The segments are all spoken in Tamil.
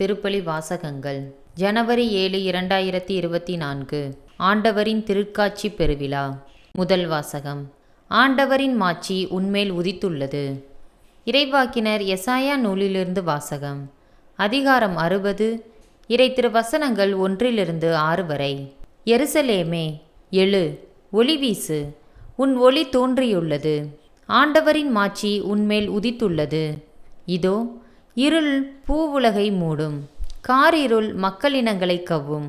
திருப்பலி வாசகங்கள். ஜனவரி ஏழு இரண்டாயிரத்தி இருபத்தி நான்கு. ஆண்டவரின் திருக்காட்சி பெருவிழா. முதல் வாசகம். ஆண்டவரின் மாட்சி உன்மேல் உதித்துள்ளது. இறைவாக்கினர் எசாயா நூலிலிருந்து வாசகம். அதிகாரம் அறுபது இறை திருவசனங்கள் ஒன்றிலிருந்து ஆறு வரை. எருசலேமே எழு ஒளி வீசு உன் ஒளி தோன்றியுள்ளது. ஆண்டவரின் மாட்சி உன்மேல் உதித்துள்ளது. இதோ இருள் பூவுலகை மூடும். காரிருள் மக்களினங்களை கவ்வும்.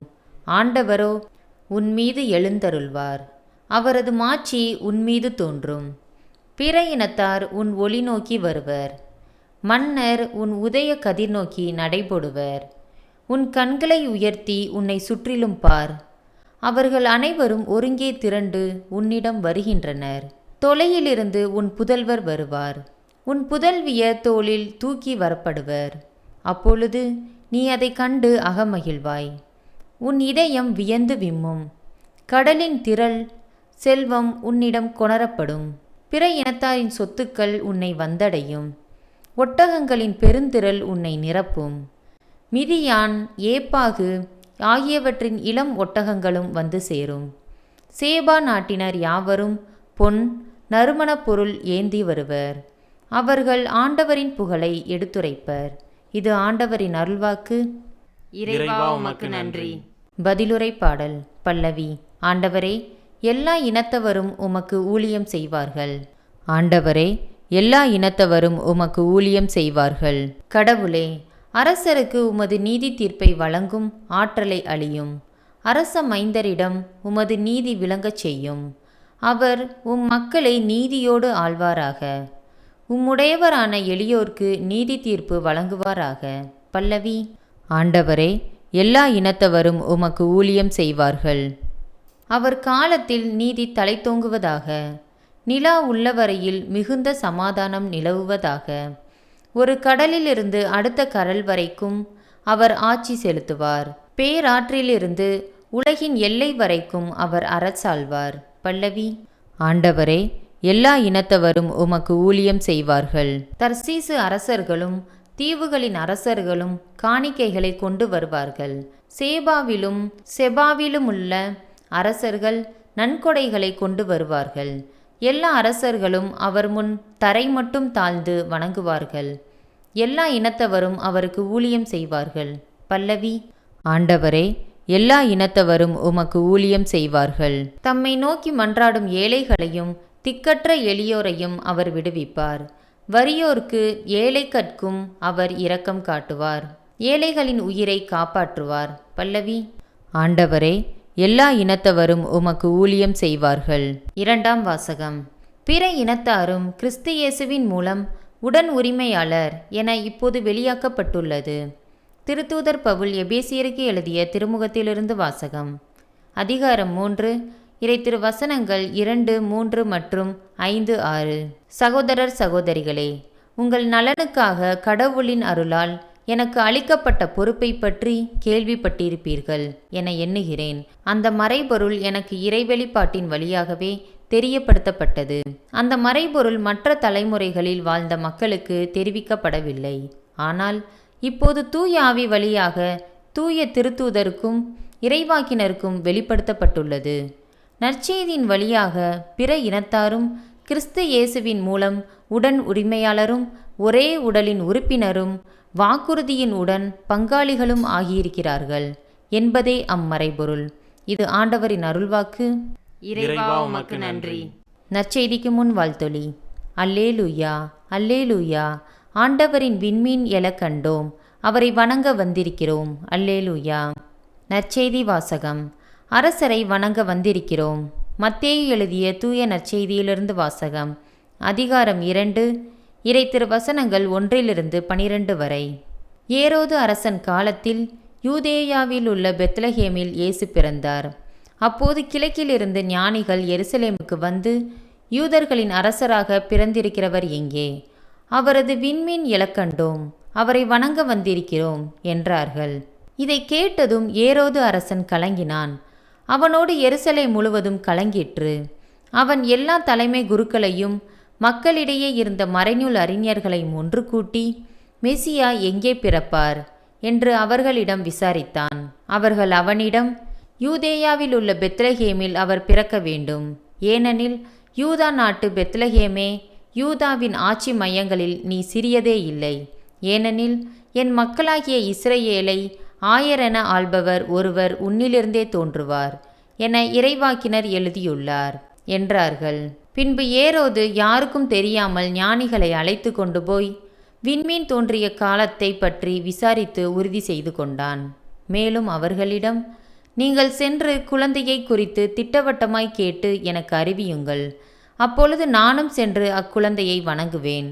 ஆண்டவரோ உன் மீது எழுந்தருள்வார். அவரது மாட்சி உன் மீது தோன்றும். பிற இனத்தார் உன் ஒளி நோக்கி வருவர். மன்னர் உன் உதய கதிர் நோக்கி நடைபோடுவர். உன் கண்களை உயர்த்தி உன்னை சுற்றிலும் பார். அவர்கள் அனைவரும் ஒருங்கே திரண்டு உன்னிடம் வருகின்றனர். தொலையிலிருந்து உன் புதல்வர் வருவார். உன் புதல்விய தோளில் தூக்கி வரப்படுவர். அப்பொழுது நீ அதை கண்டு அகமகிழ்வாய். உன் இதயம் வியந்து விம்மும். கடலின் திரள் செல்வம் உன்னிடம் கொணரப்படும். பிற இனத்தாரின் சொத்துக்கள் உன்னை வந்தடையும். ஒட்டகங்களின் பெருந்திரள் உன்னை நிரப்பும். மிதியான் ஏப்பாகு ஆகியவற்றின் இளம் ஒட்டகங்களும் வந்து சேரும். சேபா நாட்டினர் யாவரும் பொன் நறுமணப் பொருள் ஏந்தி வருவர். அவர்கள் ஆண்டவரின் புகழை எடுத்துரைப்பர். இது ஆண்டவரின் அருள்வாக்கு. இறைவா உமக்கு நன்றி. பதிலுரை பாடல் பல்லவி ஆண்டவரே எல்லா இனத்தவரும் உமக்கு ஊழியம் செய்வார்கள். ஆண்டவரே எல்லா இனத்தவரும் உமக்கு ஊழியம் செய்வார்கள். கடவுளே அரசருக்கு உமது நீதி தீர்ப்பை வழங்கும் ஆற்றலை அளியும் அரச மைந்தரிடம் உமது நீதி விளங்கச் செய்யும். அவர் உம் மக்களை நீதியோடு ஆள்வாராக. உம்முடையவரான எளியோர்க்கு நீதி தீர்ப்பு வழங்குவாராக. பல்லவி ஆண்டவரே எல்லா இனத்தவரும் உமக்கு ஊழியம் செய்வார்கள். அவர் காலத்தில் நீதி தலைத்தோங்குவதாக நிலா உள்ளவரையில் மிகுந்த சமாதானம் நிலவுவதாக ஒரு கடலிலிருந்து அடுத்த கடல் வரைக்கும் அவர் ஆட்சி செலுத்துவார். பேராற்றிலிருந்து உலகின் எல்லை வரைக்கும் அவர் அரசாழ்வார். பல்லவி ஆண்டவரே எல்லா இனத்தவரும் உமக்கு ஊழியம் செய்வார்கள். தர்சீசு அரசர்களும் தீவுகளின் அரசர்களும் காணிக்கைகளை கொண்டு வருவார்கள். சேபாவிலும் செபாவிலும் உள்ள அரசர்கள் நன்கொடைகளை கொண்டு வருவார்கள். எல்லா அரசர்களும் அவர் முன் தரை மட்டும் தாழ்ந்து வணங்குவார்கள். எல்லா இனத்தவரும் அவருக்கு ஊழியம் செய்வார்கள். பல்லவி ஆண்டவரே எல்லா இனத்தவரும் உமக்கு ஊழியம் செய்வார்கள். தம்மை நோக்கி மன்றாடும் ஏழைகளையும் திக்கற்ற எளியோரையும் அவர் விடுவிப்பார். வறியோர்க்கு ஏழை கற்கும் அவர் இரக்கம் காட்டுவார். ஏழைகளின் உயிரை காப்பாற்றுவார். பல்லவி ஆண்டவரே எல்லா இனத்தவரும் உமக்கு ஊழியம் செய்வார்கள். இரண்டாம் வாசகம். பிற இனத்தாரும் கிறிஸ்து இயேசுவின் மூலம் உடன் உரிமையாளர் என இப்போது வெளியாக்கப்பட்டுள்ளது. திருத்தூதர் பவுல் எபேசியருக்கு எழுதிய திருமுகத்திலிருந்து வாசகம். அதிகாரம் மூன்று இறை திருவசனங்கள் இரண்டு மூன்று மற்றும் ஐந்து ஆறு. சகோதரர் சகோதரிகளே உங்கள் நலனுக்காக கடவுளின் அருளால் எனக்கு அளிக்கப்பட்ட பொறுப்பை பற்றி கேள்விப்பட்டிருப்பீர்கள் என எண்ணுகிறேன். அந்த மறைபொருள் எனக்கு இறைவெளிப்பாட்டின் வழியாகவே தெரியப்படுத்தப்பட்டது. அந்த மறைபொருள் மற்ற தலைமுறைகளில் வாழ்ந்த மக்களுக்கு தெரிவிக்கப்படவில்லை. ஆனால் இப்போது தூய ஆவி வழியாக தூய திருத்தூதருக்கும் இறைவாக்கினருக்கும் வெளிப்படுத்தப்பட்டுள்ளது. நற்செய்தியின் வழியாக பிற இனத்தாரும் கிறிஸ்து இயேசுவின் மூலம் உடன் உரிமையாளரும் ஒரே உடலின் உறுப்பினரும் வாக்குறுதியின் உடன் பங்காளிகளும் ஆகியிருக்கிறார்கள் என்பதே அம்மறைபொருள். இது ஆண்டவரின் அருள்வாக்கு. இறைவா உமக்கு நன்றி. நற்செய்திக்கு முன் வாழ்த்தொலி. அல்லேலூயா அல்லேலூயா. ஆண்டவரின் விண்மீன் எழக் கண்டோம். அவரை வணங்க வந்திருக்கிறோம். அல்லேலூயா. நற்செய்தி வாசகம். அரசரை வணங்க வந்திருக்கிறோம். மத்தேயு எழுதிய தூய நற்செய்தியிலிருந்து வாசகம். அதிகாரம் இரண்டு. இறை திருவசனங்கள் ஒன்றிலிருந்து பனிரெண்டு வரை. ஏரோது அரசன் காலத்தில் யூதேயாவில் உள்ள பெத்லஹேமில் இயேசு பிறந்தார். அப்போது கிழக்கிலிருந்து ஞானிகள் எருசலேமுக்கு வந்து யூதர்களின் அரசராக பிறந்திருக்கிறவர் எங்கே? அவரது விண்மீன் இலக்கண்டோம் அவரை வணங்க வந்திருக்கிறோம் என்றார்கள். இதை கேட்டதும் ஏரோது அரசன் கலங்கினான். அவனோடு எருசலை முழுவதும் கலங்கிற்று. அவன் எல்லா தலைமை குருக்களையும் மக்களிடையே இருந்த மறைநூல் அறிஞர்களை ஒன்று கூட்டி மெசியா எங்கே பிறப்பார்? என்று அவர்களிடம் விசாரித்தான். அவர்கள் அவனிடம் யூதேயாவில் உள்ள பெத்லஹேமில் அவர் பிறக்க வேண்டும். ஏனெனில் யூதா நாட்டு பெத்லஹேமே யூதாவின் ஆட்சி மையங்களில் நீ சிறியதே இல்லை. ஏனெனில் என் மக்களாகிய இஸ்ரேலை ஆயரென ஆள்பவர் ஒருவர் உன்னிலிருந்தே தோன்றுவார் என இறைவாக்கினர் எழுதியுள்ளார் என்றார்கள். பின்பு ஏரோது யாருக்கும் தெரியாமல் ஞானிகளை அழைத்து கொண்டு போய் விண்மீன் தோன்றிய காலத்தை பற்றி விசாரித்து உறுதி செய்து கொண்டான். மேலும் அவர்களிடம் நீங்கள் சென்று குழந்தையை குறித்து திட்டவட்டமாய் கேட்டு எனக்கு அறிவியுங்கள். அப்பொழுது நானும் சென்று அக்குழந்தையை வணங்குவேன்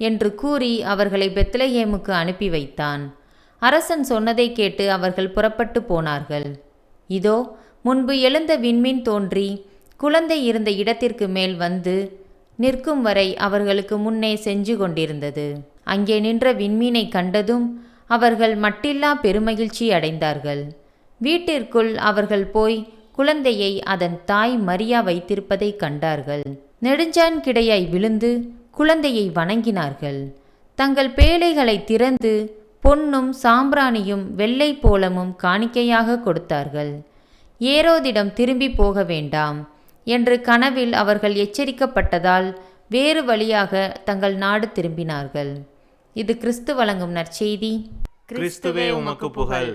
என்று கூறி அவர்களை பெத்லஹேமுக்கு அனுப்பி வைத்தான். அரசன் சொன்னதை கேட்டு அவர்கள் புறப்பட்டு போனார்கள். இதோ முன்பு எழுந்த விண்மீன் தோன்றி குழந்தை இருந்த இடத்திற்கு மேல் வந்து நிற்கும் வரை அவர்களுக்கு முன்னே செஞ்சு கொண்டிருந்தது. அங்கே நின்ற விண்மீனை கண்டதும் அவர்கள் மட்டில்லா பெருமகிழ்ச்சி அடைந்தார்கள். வீட்டிற்குள் அவர்கள் போய் குழந்தையை அதன் தாய் மரியா வைத்திருப்பதை கண்டார்கள். நெடுஞ்சான் கிடையாய் விழுந்து குழந்தையை வணங்கினார்கள். தங்கள் பேழைகளை திறந்து பொன்னும் சாம்பிராணியும் வெள்ளை போலமும் காணிக்கையாக கொடுத்தார்கள். ஏரோதிடம் திரும்பி போக வேண்டாம் என்று கனவில் அவர்கள் எச்சரிக்கப்பட்டதால் வேறு வழியாக தங்கள் நாடு திரும்பினார்கள். இது கிறிஸ்து வழங்கும் நற்செய்தி. கிறிஸ்துவே உமக்கு புகழ்.